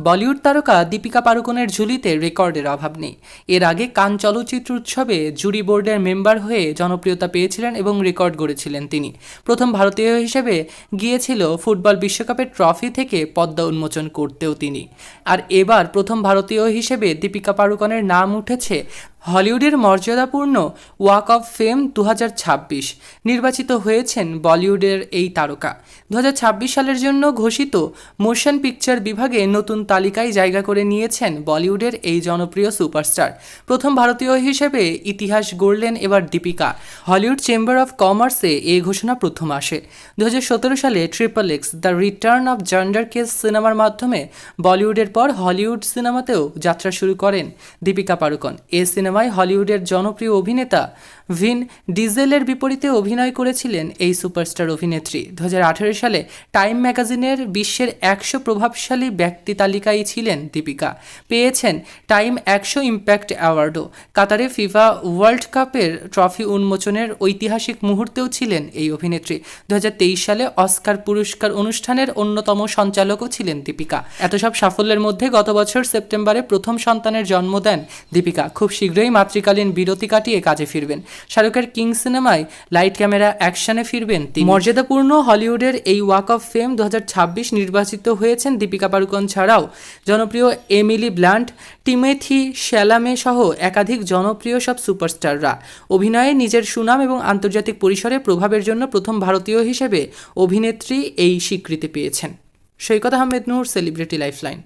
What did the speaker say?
বলিউড তারকা দীপিকা পাড়ুকোনের ঝুলিতে রেকর্ডের অভাব নেই। এর আগে কান চলচ্চিত্র উৎসবে জুরি বোর্ডের মেম্বার হয়ে জনপ্রিয়তা পেয়েছিলেন এবং রেকর্ড গড়েছিলেন তিনি। প্রথম ভারতীয় হিসেবে গিয়েছিল ফুটবল বিশ্বকাপের ট্রফি থেকে পদ্মা উন্মোচন করতেও তিনি। আর এবার প্রথম ভারতীয় হিসেবে দীপিকা পাড়ুকোনের নাম উঠেছে হলিউডের মর্যাদাপূর্ণ ওয়াক অফ ফেম দু হাজার ছাব্বিশ নির্বাচিত হয়েছেন বলিউডের এই তারকা। দু হাজার ছাব্বিশ সালের জন্য ঘোষিত মোশন পিকচার বিভাগে নতুন তালিকায় জায়গা করে নিয়েছেন বলিউডের এই জনপ্রিয় সুপারস্টার। প্রথম ভারতীয় হিসেবে ইতিহাস গড়লেন এবার দীপিকা। হলিউড চেম্বার অফ কমার্সে এই ঘোষণা প্রথম আসে। দু হাজার সতেরো সালে triple X, the return of Xander Cage সিনেমার মাধ্যমে বলিউডের পর হলিউড সিনেমাতেও যাত্রা শুরু করেন দীপিকা পাড়ুকন। এ সিনেমায় হলিউডের জনপ্রিয় অভিনেতা ভিন ডিজেলের বিপরীতে অভিনয় করেছিলেন এই সুপারস্টার অভিনেত্রী। দু হাজার আঠেরো সালে টাইম ম্যাগাজিনের বিশ্বের একশো প্রভাবশালী ব্যক্তি তালিকায় ছিলেন দীপিকা। পেয়েছেন টাইম একশো ইম্প্যাক্ট অ্যাওয়ার্ডও। কাতারে ফিফা ওয়ার্ল্ড কাপের ট্রফি উন্মোচনের ঐতিহাসিক মুহূর্তেও ছিলেন এই অভিনেত্রী। দু হাজার তেইশ সালে অস্কার পুরস্কার অনুষ্ঠানের অন্যতম সঞ্চালকও ছিলেন দীপিকা। এত সব সাফল্যের মধ্যে গত বছর সেপ্টেম্বরে প্রথম সন্তানের জন্ম দেন দীপিকা। খুব শীঘ্রই মাতৃকালীন বিরতি কাটিয়ে কাজে ফিরবেন। শাহরুখের কিং সিনেমায় লাইট ক্যামেরা অ্যাকশনে ফিরবেন তিনি। মর্যাদাপূর্ণ হলিউডের এই ওয়াক অফ ফেম দু হাজার ছাব্বিশ নির্বাচিত হয়েছেন দীপিকা পাড়ুকোন ছাড়াও। জনপ্রিয় এমিলি ব্লান্ট, টিমেথি শ্যালামে সহ একাধিক জনপ্রিয় সব সুপারস্টাররা। অভিনয়ে নিজের সুনাম এবং আন্তর্জাতিক পরিসরে প্রভাবের জন্য প্রথম ভারতীয় হিসেবে অভিনেত্রী এই স্বীকৃতি পেয়েছেন। Saikat Ahmed Noor celebrity lifeline